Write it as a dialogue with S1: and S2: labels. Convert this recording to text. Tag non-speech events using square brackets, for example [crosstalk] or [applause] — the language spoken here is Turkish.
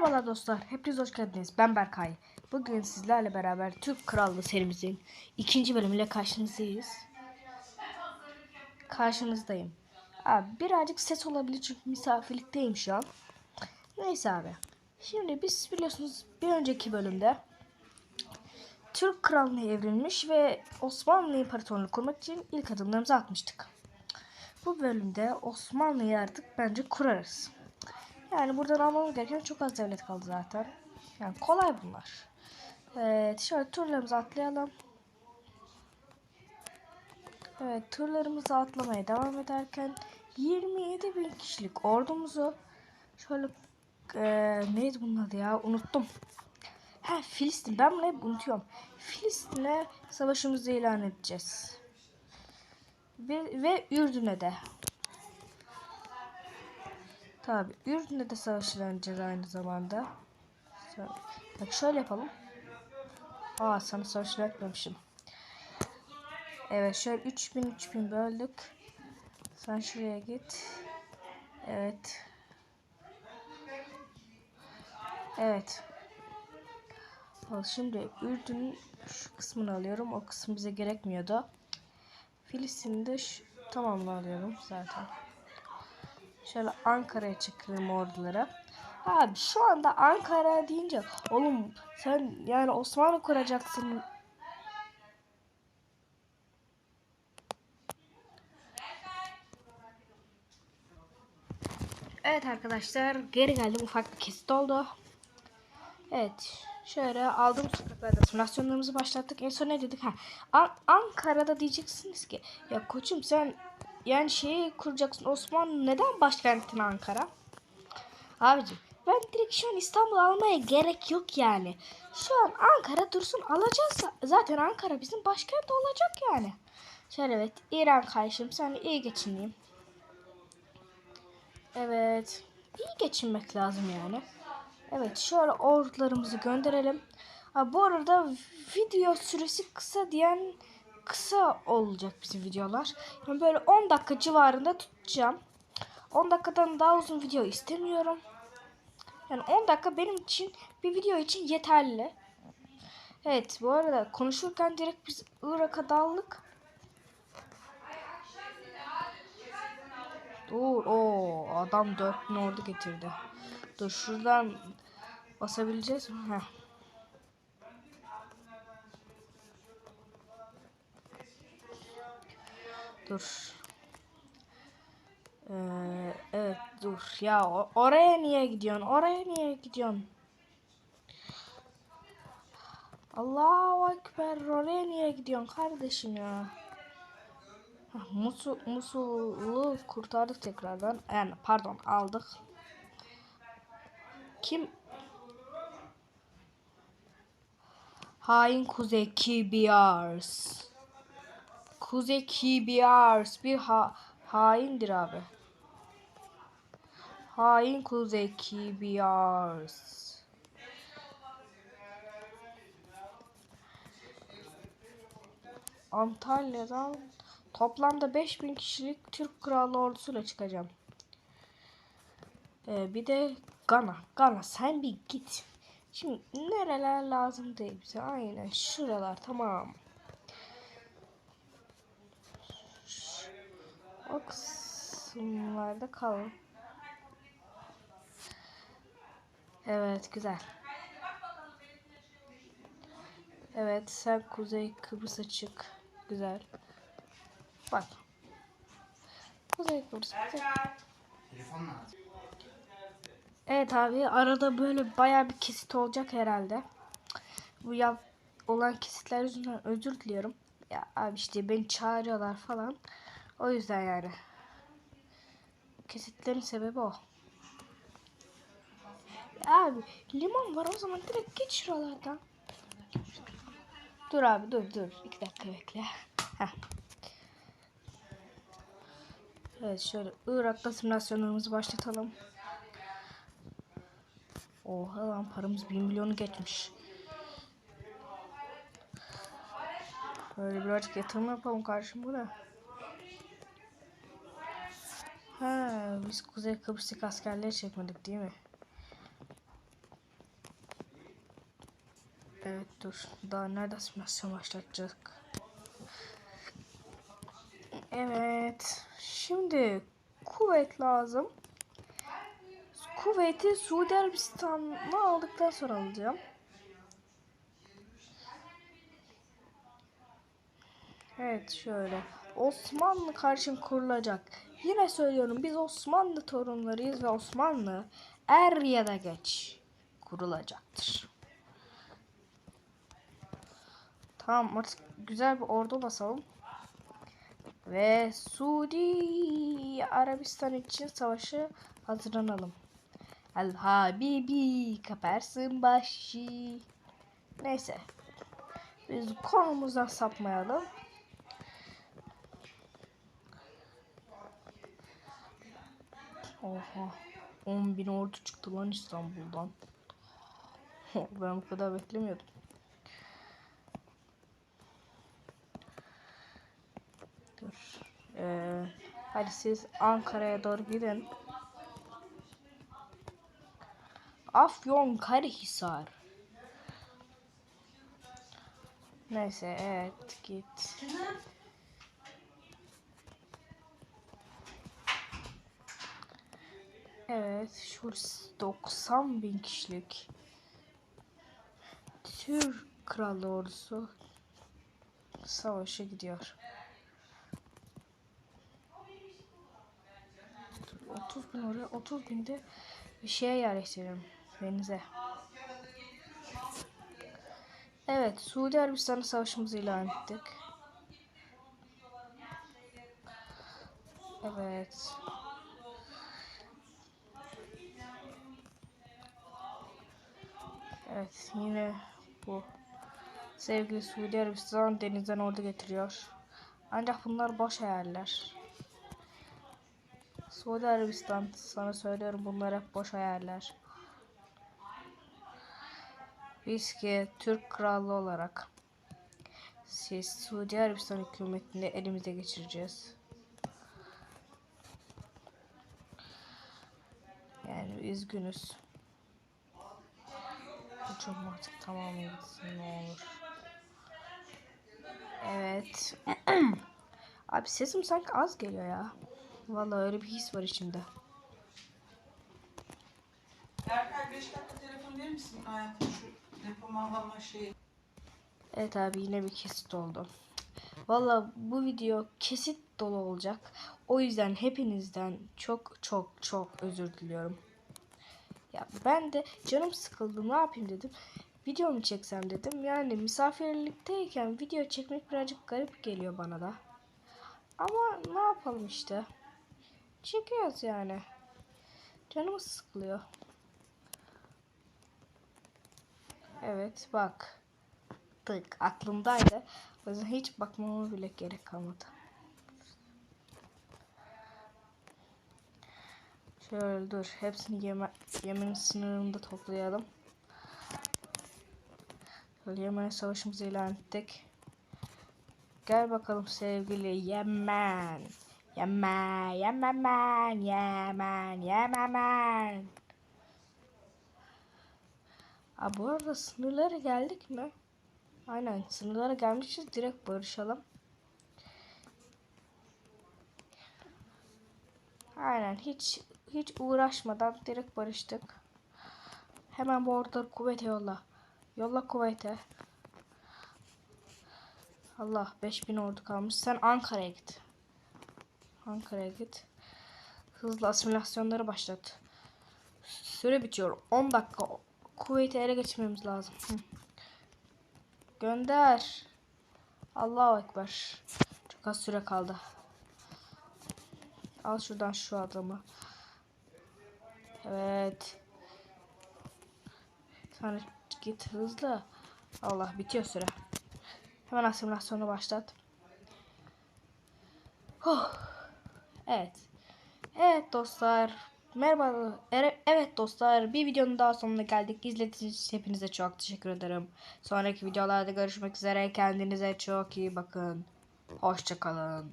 S1: Merhabalar dostlar, hepiniz hoş geldiniz. Ben Berkay. Bugün sizlerle beraber Türk Krallığı serimizin ikinci bölümüyle karşınızdayız. Karşınızdayım. Abi birazcık ses olabilir çünkü misafirlikteyim şu an. Neyse abi. Şimdi biz biliyorsunuz bir önceki bölümde Türk Krallığı evrilmiş ve Osmanlı İmparatorluğunu kurmak için ilk adımlarımızı atmıştık. Bu bölümde Osmanlı'yı artık bence kurarız. Yani buradan almamız gereken çok az devlet kaldı zaten. Yani kolay bunlar. Evet şöyle turlarımızı atlayalım. Evet turlarımızı atlamaya devam ederken 27 bin kişilik ordumuzu şöyle eee neydi bunun adı ya unuttum. Ha Filistin ben bunu hep unutuyorum. Filistin'e savaşımızı ilan edeceğiz. Ve, ve Ürdün'e de. Tabi Ürdün'de de savaşlanacağız aynı zamanda. Bak şöyle yapalım. Aa sana savaşlar etmemişim. Evet şöyle 3000 3000 böldük. Sen şuraya git. Evet. Evet. Al şimdi Ürdün'ün şu kısmını alıyorum. O kısım bize gerekmiyordu. Filistin'i de şu, tamamını alıyorum zaten. Şöyle Ankara'ya çıkıyorum ordulara. Abi şu anda Ankara deyince oğlum sen yani Osmanlı kuracaksın. Evet arkadaşlar geri geldim ufak bir kesit oldu. Evet şöyle aldığım sokaklarda simülasyonlarımızı başlattık. En son ne dedik? Ha, An- Ankara'da diyeceksiniz ki ya koçum sen yani şeyi kuracaksın Osmanlı neden başkentin Ankara? Abici ben direkt şu an İstanbul almaya gerek yok yani. Şu an Ankara dursun alacağız. Zaten Ankara bizim başkent olacak yani. Şöyle evet İran kardeşim sen iyi geçineyim. Evet. iyi geçinmek lazım yani. Evet şöyle ordularımızı gönderelim. Ha, bu arada video süresi kısa diyen kısa olacak bizim videolar. Yani böyle 10 dakika civarında tutacağım. 10 dakikadan daha uzun video istemiyorum. Yani 10 dakika benim için bir video için yeterli. Evet bu arada konuşurken direkt biz Irak'a daldık. Dur o adam 4 ordu getirdi. Dur şuradan basabileceğiz mi? Heh. Dur. Ee, evet dur ya oraya niye gidiyorsun? Oraya niye gidiyorsun? Allahu Ekber oraya niye gidiyorsun kardeşim ya? Hah, Musul, Musul'u kurtardık tekrardan. Yani pardon aldık. Kim? Hain Kuzey Kibiars. Kuzey Kibiars bir ha haindir abi. Hain Kuzey Kibiars. Antalya'dan toplamda 5000 kişilik Türk Krallığı ordusuyla çıkacağım. Ee, bir de Gana. Gana sen bir git. Şimdi nereler lazım değil bize? Aynen şuralar tamam. O kısımlarda kalın. Evet güzel. Evet sen Kuzey Kıbrıs'a çık. Güzel. Bak. Kuzey Kıbrıs. Evet abi arada böyle bayağı bir kesit olacak herhalde. Bu ya olan kesitler yüzünden özür diliyorum. Ya abi işte beni çağırıyorlar falan. O yüzden yani. Kesitlerin sebebi o. Abi limon var o zaman direkt geç şuralardan. Dur abi dur dur. İki dakika bekle. Heh. Evet şöyle Irak'ta simülasyonlarımızı başlatalım. Oha lan paramız 1 milyonu geçmiş. Böyle birazcık yatırım yapalım kardeşim bu ne? Ha, biz Kuzey Kıbrıs'taki askerleri çekmedik değil mi? Evet dur. Daha nerede simülasyon başlatacak? Evet. Şimdi kuvvet lazım. Kuvveti Suudi Arabistan'ı aldıktan sonra alacağım. Evet şöyle. Osmanlı karşın kurulacak. Yine söylüyorum biz Osmanlı torunlarıyız ve Osmanlı er ya da geç kurulacaktır. Tamam artık güzel bir ordu basalım. Ve Suudi Arabistan için savaşı hazırlanalım. El Habibi kaparsın başı. Neyse. Biz konumuzdan sapmayalım. Oha. 10 bin ordu çıktı lan İstanbul'dan. [laughs] ben bu kadar beklemiyordum. Dur. Ee, hadi siz Ankara'ya doğru gidin. Afyon Karahisar. Neyse evet git. Evet şurası 90 bin kişilik. Türk Krallığı ordusu savaşa gidiyor. Dur, 30 bin oraya 30 binde bir şeye yerleştirelim denize. Evet Suudi Arabistan'la savaşımızı ilan ettik. Evet. Evet yine bu sevgili Suudi Arabistan denizden ordu getiriyor. Ancak bunlar boş hayaller. Suudi Arabistan sana söylüyorum bunlar hep boş hayaller. Biz ki Türk Krallığı olarak siz Suudi Arabistan hükümetini elimize geçireceğiz. Yani üzgünüz. Uçum artık tamamı gitsin ne olur. Evet. [clears throat] Abi sesim sanki az geliyor ya. Vallahi öyle bir his var içimde.
S2: Berkay 5 dakika telefon verir misin hayatım şu depolama şeyi?
S1: Evet abi yine bir kesit oldu. Valla bu video kesit dolu olacak. O yüzden hepinizden çok çok çok özür diliyorum. Ya ben de canım sıkıldı ne yapayım dedim. Video mu çeksem dedim. Yani misafirlikteyken video çekmek birazcık garip geliyor bana da. Ama ne yapalım işte. Çekiyoruz yani. Canımız sıkılıyor. Evet bak. Tık aklımdaydı. O yüzden hiç bakmama bile gerek kalmadı. Şöyle dur. Hepsini yeme, Yemen sınırında toplayalım. Şöyle Yemen'e savaşımızı ilan ettik. Gel bakalım sevgili Yemen. Yemen, Yemen, Yemen, Yemen. Aa, bu arada sınırlara geldik mi? Aynen sınırlara gelmişiz. Direkt barışalım. Aynen hiç hiç uğraşmadan direkt barıştık. Hemen bu orduları kuvvete yolla. Yolla kuvvete. Allah 5000 ordu kalmış. Sen Ankara'ya git. Ankara'ya git. Hızlı asimilasyonları başlat. Süre bitiyor. 10 dakika. Kuveyt'i ele geçirmemiz lazım. Hı. Gönder. Allahu Ekber. Çok az süre kaldı. Al şuradan şu adamı. Evet. Sonra git hızlı. Allah bitiyor süre. Hemen asimilasyonu başlat. Huh. Evet. Evet dostlar. Merhaba. Ere- Evet dostlar. Bir videonun daha sonuna geldik. İzlediğiniz için hepinize çok teşekkür ederim. Sonraki videolarda görüşmek üzere. Kendinize çok iyi bakın. Hoşçakalın.